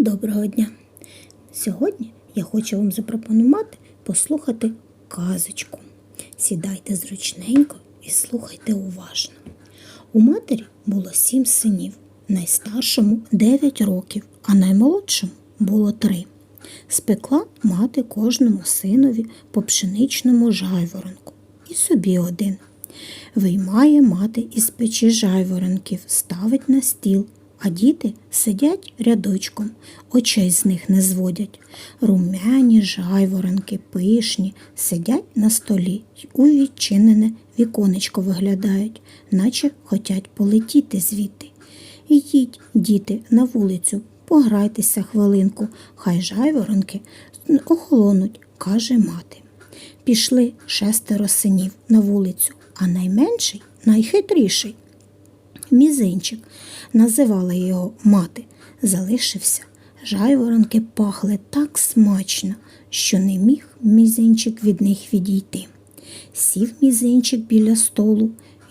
Доброго дня! Сьогодні я хочу вам запропонувати послухати казочку. Сідайте зручненько і слухайте уважно. У матері було сім синів, найстаршому 9 років, а наймолодшому було три. Спекла мати кожному синові по пшеничному жайворонку і собі один. Виймає мати із печі жайворонків, ставить на стіл, а діти сидять рядочком, очей з них не зводять. Румяні жайворонки, пишні, сидять на столі й у відчинене віконечко виглядають, наче хотять полетіти звідти. Йдіть, діти, на вулицю, пограйтеся хвилинку, хай жайворонки охолонуть, каже мати. Пішли шестеро синів на вулицю, а найменший найхитріший. Мізинчик, називала його мати, залишився. Жайворонки пахли так смачно, що не міг мізинчик від них відійти. Сів мізинчик біля столу,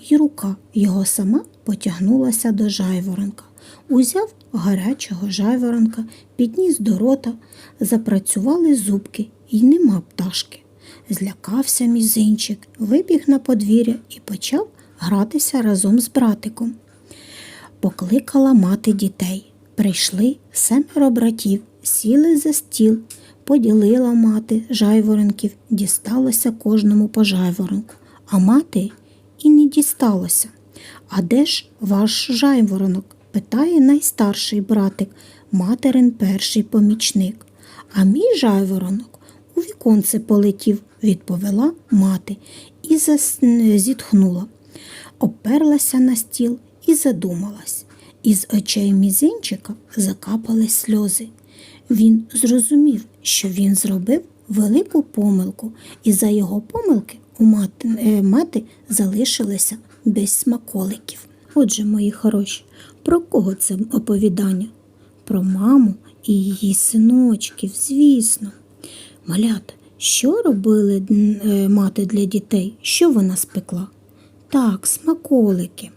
і рука його сама потягнулася до жайворонка. Узяв гарячого жайворонка, підніс до рота, запрацювали зубки, і нема пташки. Злякався мізинчик, вибіг на подвір'я і почав гратися разом з братиком. Покликала мати дітей. Прийшли семеро братів, сіли за стіл, поділила мати жайворонків, дісталося кожному по жайворонку, а мати і не дісталося. А де ж ваш жайворонок? питає найстарший братик, материн перший помічник. А мій жайворонок у віконце полетів, відповіла мати і зітхнула, оперлася на стіл і задумалась. Із очей мізинчика закапали сльози. Він зрозумів, що він зробив велику помилку, і за його помилки у мати, е, мати залишилася без смаколиків. Отже, мої хороші, про кого це оповідання? Про маму і її синочків, звісно. Малята, що робили е, мати для дітей? Що вона спекла? Так, смаколики.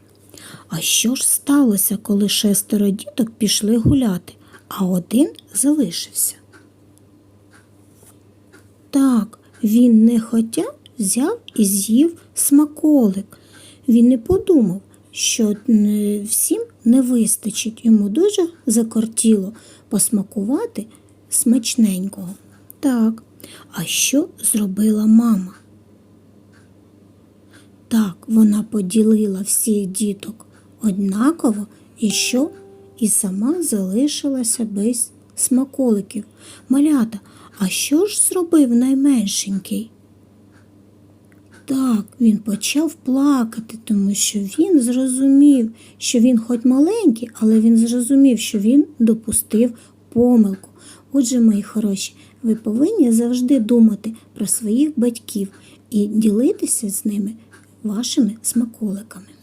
А що ж сталося, коли шестеро діток пішли гуляти, а один залишився? Так, він нехотя взяв і з'їв смаколик. Він не подумав, що всім не вистачить. Йому дуже закортіло посмакувати смачненького. Так, а що зробила мама? Так, вона поділила всіх діток однаково і що? І сама залишилася без смаколиків. Малята, а що ж зробив найменшенький? Так, він почав плакати, тому що він зрозумів, що він хоч маленький, але він зрозумів, що він допустив помилку. Отже, мої хороші, ви повинні завжди думати про своїх батьків і ділитися з ними вашими смаколиками.